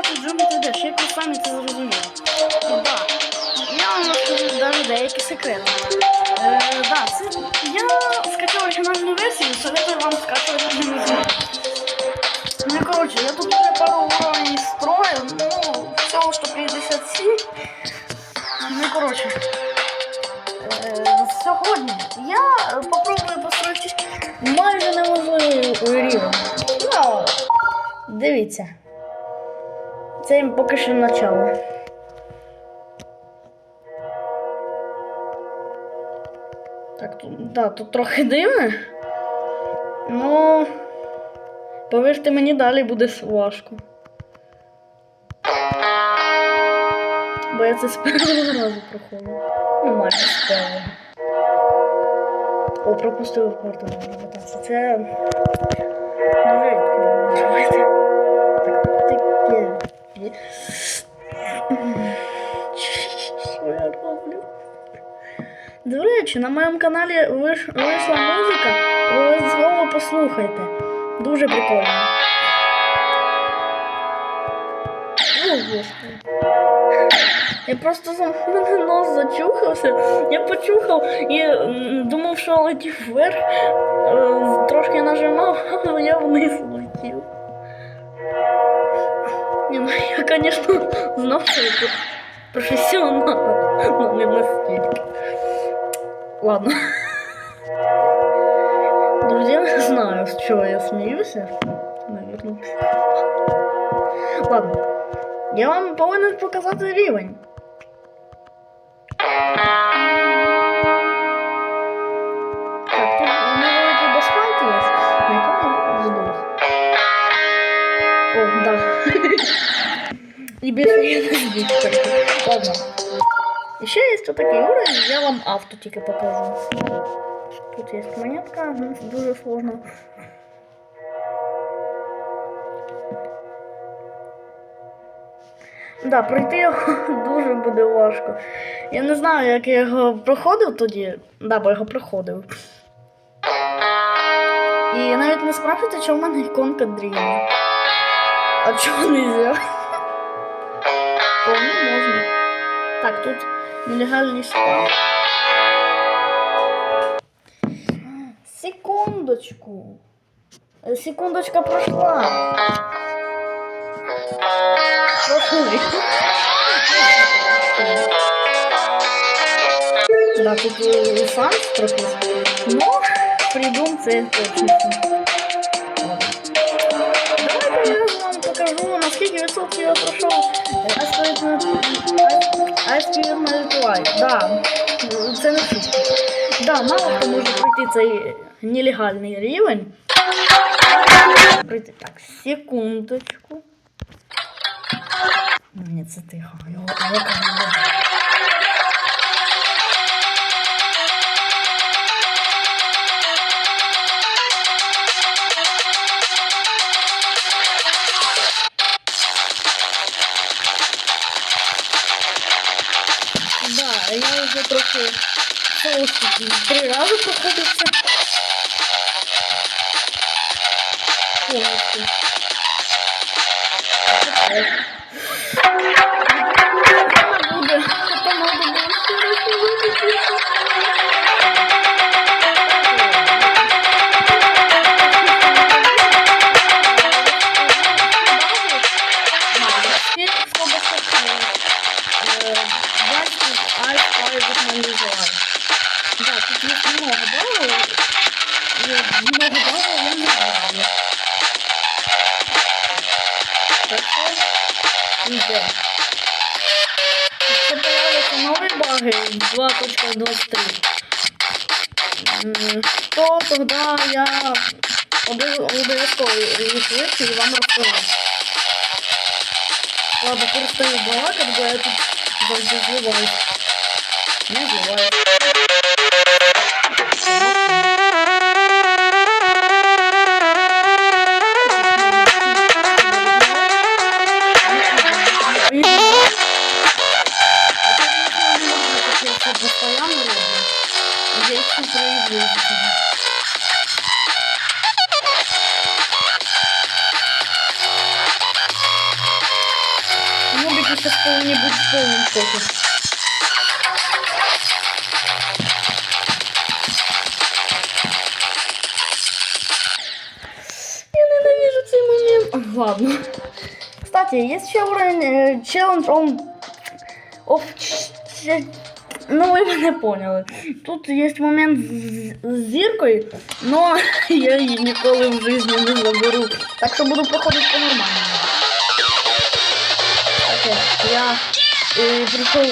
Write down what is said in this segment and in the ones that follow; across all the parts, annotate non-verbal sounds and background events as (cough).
в Джумі 3D, ще як самі це зрозуміли. Да, я вам розкажу навіть деякі секрети. Е, да, це, я скачав оригінальну версію, советую вам скачувати оригінальну. Ну, короче, я тут уже пару уровней строил, ну, всего что 57. Ну, короче, е, сьогодні я попробую построїти майже неможливий рівень. Ну, дивіться. Це їм поки що начало. Так, тут, да, тут трохи дивно. Ну, повірте мені, далі буде важко. Бо я це з першого разу проходив. Ну, майже з. О, пропустив карту. Це дуже рідко. Давайте. Таке. Що я роблю? До речі, на моєму каналі вийшла музика, обов'язково послухайте. Дуже прикольно. Я просто за (laughs) мене нос зачухався. Я почухав і думав, що летів вверх. Е, Трошки нажимав, (laughs) але я вниз летів. Ні, ну я, звісно, знав, що я про- професіонал, але не настільки. Ладно. Друзі, я не знаю, з чого я сміюся. Навірно. Ладно. Я вам повинен показати рівень. І більше я не здох. Ладно. І ще є тут такий уровень, я вам авто тільки покажу. Тут є монетка, ну, дуже сложно. Да, пройти його (laughs) дуже буде важко. Я не знаю, як я його проходив тоді. Да, бо його проходив. І навіть не спрашуйте, чому в мене іконка дрібна. А чого не взяв? Так, тут нелегальний спам. Секундочку. Е, Секундочка. Прошли. Да, тут і шанс трохи. Но придум це точно. Покажу, наскільки відсотків я пройшов. Айспір Мальтуай. Да, це не шутка. Да, мало хто може пройти цей нелегальний рівень. Пройти так, секундочку. Ні, це тихо. Його його, не вже трохи соусики три рази проходився. Повністю. 2.23, м, то тоді я обов- обов'язково їх і вам розповім. Ладно, перестаю балакать, бо я тут завжди. Не зливаюсь. Їх не проявляю. сейчас повинні бути в повному шокі. Я ненавижу цей момент. Ладно. Кстати, есть еще уровень э, Challenge on... Ну, ви мене поняли. Тут є момент з, з зіркою, но (laughs) я її ніколи в житті не заберу. Так що буду проходити по-нормальному. Так, я е, прийшов,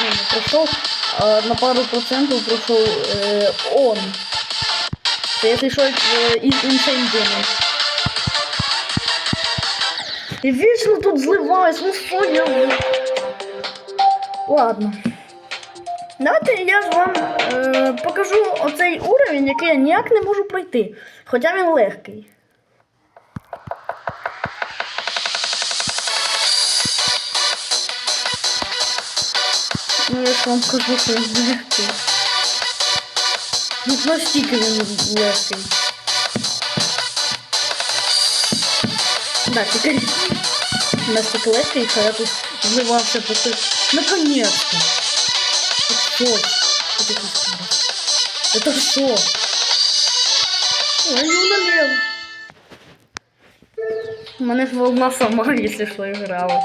ну, не прийшов, а на пару процентів пройшов е, он. Це я прийшов е, із Insane. І вічно тут зливаюсь, ну що я... Ладно. Давайте я ж вам е, покажу оцей уровень, який я ніяк не можу пройти. Хоча він легкий. Ну, я ж вам кажу, що він легкий. Ну, настільки він легкий. Да, теперь настільки легкий, що я тут зливався по цих Наконец-то! Это что? Это что? Это что? Ой, не удалил. Мене ж волна сама, якщо що, грала.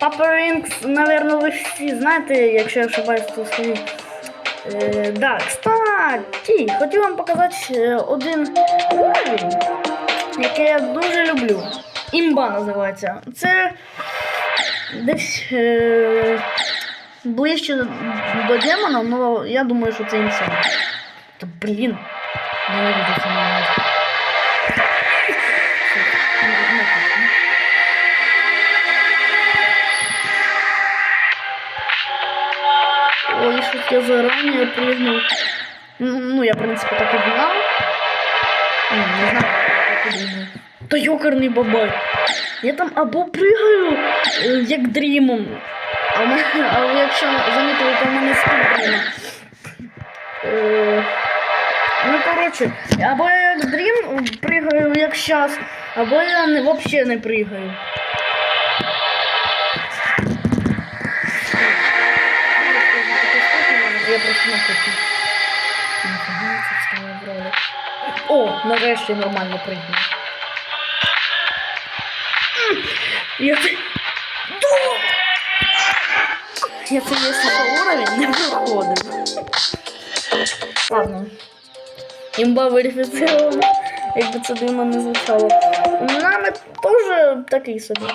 Папа Ринкс, наверное, ви всі знаєте, якщо я ошибаюсь, то скажіть. Е, да, кстати, хотів вам показати е, один уровень, який я дуже люблю. Імба називається. Це десь е, ближче до демона, але я думаю, що це інсан. Та блін. Ой, щось я заранее прыгнул. Ну, ну, я, в принципе, так и знал. Ну, не знаю, так і думаю. Та йокарний бабай. Я там або пригаю, е, як дрімом. А, ви якщо замітили, то в мене дріма. Е, Ну, коротше, або я як дрім пригаю, як щас, або я не, взагалі не пригаю. Я просто це встала. О, нарешті нормально пригнув. Я це... Це якщо по уровень не виходив. Ладно. Імба верифіцирована. Якби це дивно не звучало. Нами теж такий собі.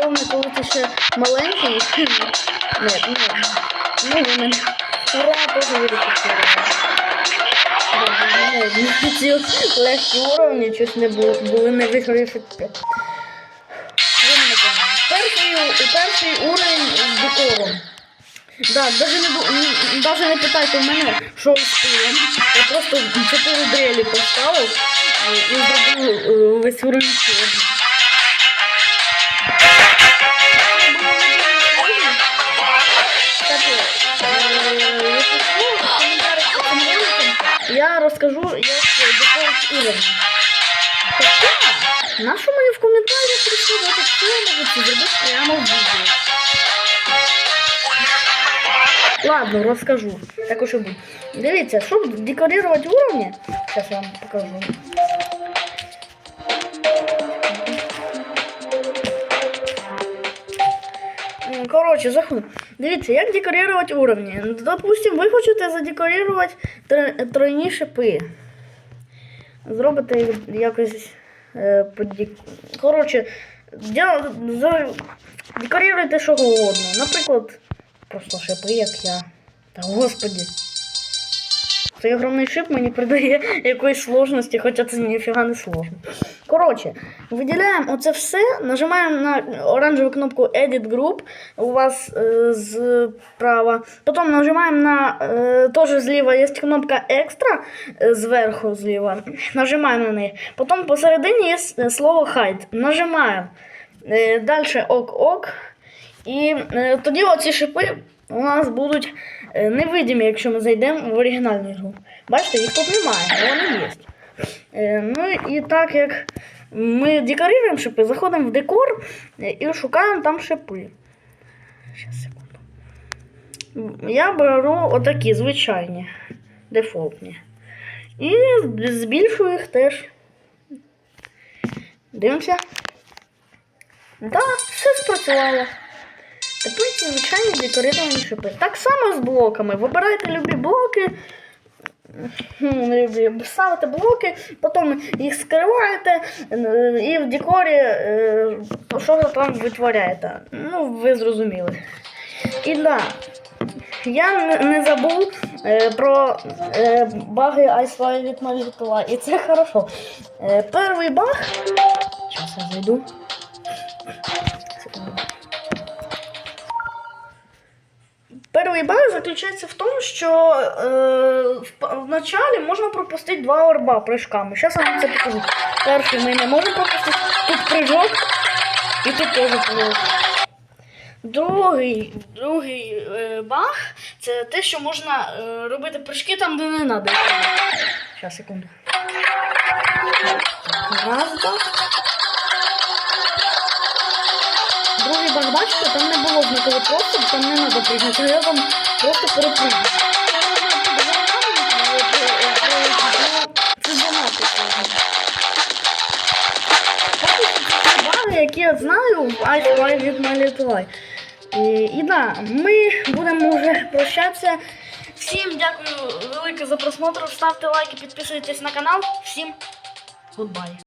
Головне, коли ти ще маленький. (laughs) Нет, ні. Ну, ви мене. Ура, теж верифіцировано. Легкі уровні щось не були, були не вигрішити. Перший, перший уровень з декором. Да, даже не, бу- даже не питайте мене, що пилом. Я просто чотири дрелі поставив і зробив е, весь уровень я розкажу, як декорить уровень. Хоча, нащо мені в коментарях розказувати, що я можу це зробити прямо в відео. Ладно, розкажу. Так уж і буде. Дивіться, щоб декорувати уровні, зараз я вам покажу. М, Коротше, заходимо. Дивіться, як декорувати уровні. Допустим, ви хочете задекорувати тройні шипи. Зробите їх якось е, подік. Коротше, дя... за... декорируйте що угодно. Наприклад, просто шипи, як я. Та господі. Цей огромний шип мені придає якоїсь сложності, хоча це ніфіга не сложно. Коротше, виділяємо оце все, нажимаємо на оранжеву кнопку Edit Group у вас е, справа. Потім нажимаємо на е, теж зліва є кнопка Extra е, зверху зліва. Нажимаємо на неї. Потім посередині є слово Hide. Нажимаємо. Е, далі ок-ок. І е, тоді оці шипи у нас будуть е, невидимі, якщо ми зайдемо в оригінальну гру. Бачите, їх тут немає, але вони є. Е, ну і так як ми декоруємо шипи, заходимо в декор е, і шукаємо там шипи. Щас, секунду. Я беру отакі звичайні, дефолтні. І збільшую їх теж. Дивимося. Так, все спрацювало. Тепер звичайні декоративні шипи. Так само з блоками. Вибирайте любі блоки. Ставите блоки, потім їх скриваєте і в декорі е, що ви там витворяєте. Ну, ви зрозуміли. І да, я не, забув е, про е, баги Ice від Малітова, і це хорошо. Е, перший баг. Зараз я зайду. Перший баг заключається в тому, що е, в, п- в началі можна пропустити два орба прыжками. Зараз я вам це покажу. Перший ми не можемо пропустити. Тут прыжок і тут теж прыжок. Другий, другий е, баг це те, що можна е, робити прыжки там, де не треба. Зараз, секунду. Раз баг. Другий баг, бачите, там не було знакового просто, там не треба пригнути. Я вам просто перепрыгну. Це занадто. Баги, які я знаю Fire від Малітвай. І, і да, ми будемо вже прощатися. Всім дякую велике за просмотр. Ставте лайки, підписуйтесь на канал. Всім гудбай.